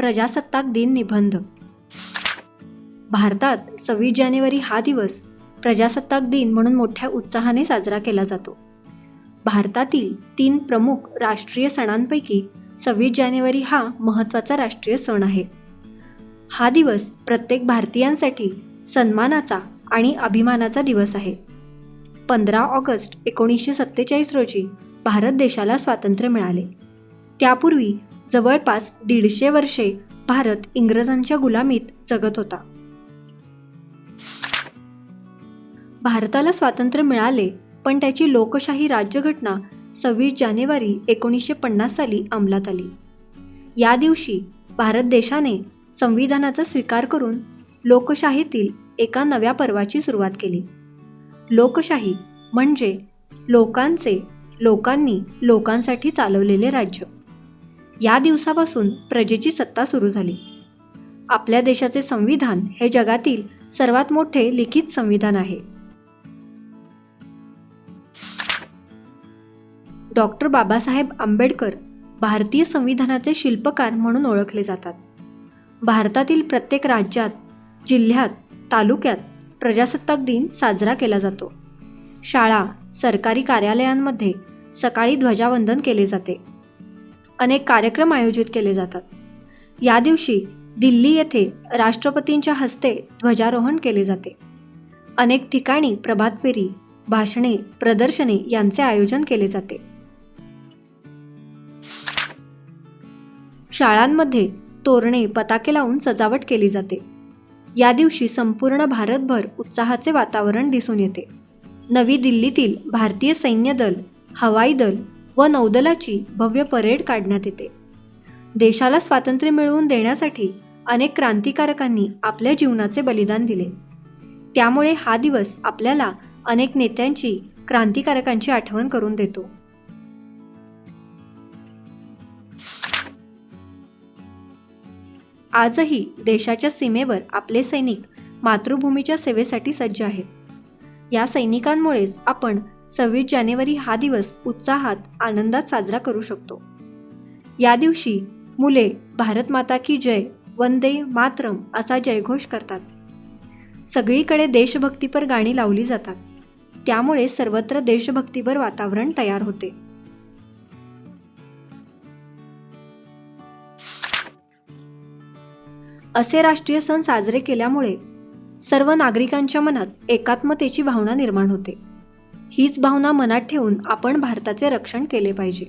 प्रजासत्ताक दिन निबंध. भारतात सव्वीस जानेवारी हा दिवस प्रजासत्ताक दिन म्हणून मोठ्या उत्साहाने साजरा केला जातो. भारतातील तीन प्रमुख राष्ट्रीय सणांपैकी सव्वीस जानेवारी हा महत्त्वाचा राष्ट्रीय सण आहे. हा दिवस प्रत्येक भारतीयांसाठी सन्मानाचा आणि अभिमानाचा दिवस आहे. पंधरा ऑगस्ट एकोणीसशे सत्तेचाळीस रोजी भारत देशाला स्वातंत्र्य मिळाले. त्यापूर्वी जवळपास दीडशे वर्षे भारत इंग्रजांच्या गुलामीत जगत होता. भारताला स्वातंत्र्य मिळाले पण त्याची लोकशाही राज्यघटना सव्वीस जानेवारी एकोणीसशे पन्नास साली अंमलात आली. या दिवशी भारत देशाने संविधानाचा स्वीकार करून लोकशाहीतील एका नव्या पर्वाची सुरुवात केली. लोकशाही म्हणजे लोकांचे लोकांनी लोकांसाठी चालवलेले राज्य. या दिवसापासून प्रजेची सत्ता सुरू झाली. आपल्या देशाचे संविधान हे जगातील सर्वात मोठे लिखित संविधान आहे. डॉक्टर बाबासाहेब आंबेडकर भारतीय संविधानाचे शिल्पकार म्हणून ओळखले जातात. भारतातील प्रत्येक राज्यात जिल्ह्यात तालुक्यात प्रजासत्ताक दिन साजरा केला जातो. शाळा सरकारी कार्यालयांमध्ये सकाळी ध्वजावंदन केले जाते. अनेक कार्यक्रम आयोजित केले जातात. या दिवशी दिल्ली येथे राष्ट्रपतींच्या हस्ते ध्वजारोहण केले जाते. अनेक ठिकाणी प्रभात फेरी भाषणे प्रदर्शने यांचे आयोजन केले जाते. शाळांमध्ये तोरणे पताके लावून सजावट केली जाते. या दिवशी संपूर्ण भारतभर उत्साहाचे वातावरण दिसून येते. नवी दिल्लीतील भारतीय सैन्य दल हवाई दल व नौदलाची भव्य परेड काढण्यात येते. देशाला स्वातंत्र्य मिळवून देण्यासाठी अनेक क्रांतिकारकांनी आपल्या जीवनाचे बलिदान दिले. त्यामुळे हा दिवस आपल्याला अनेक नेत्यांची क्रांतिकारकांची आठवण करून देतो. आजही देशाच्या सीमेवर आपले सैनिक मातृभूमीच्या सेवेसाठी सज्ज आहेत. या सैनिकांमुळेच आपण सव्वीस जानेवारी हा दिवस उत्साहात आनंदात साजरा करू शकतो. या दिवशी मुले भारत माता की जय वंदे मातरम असा जयघोष करतात. सगळीकडे देशभक्तीपर गाणी लावली जातात. त्यामुळे सर्वत्र देशभक्तीपर वातावरण तयार होते. असे राष्ट्रीय सण साजरे केल्यामुळे सर्व नागरिकांच्या मनात एकात्मतेची भावना निर्माण होते. हीच भावना मनात ठेवून आपण भारताचे रक्षण केले पाहिजे.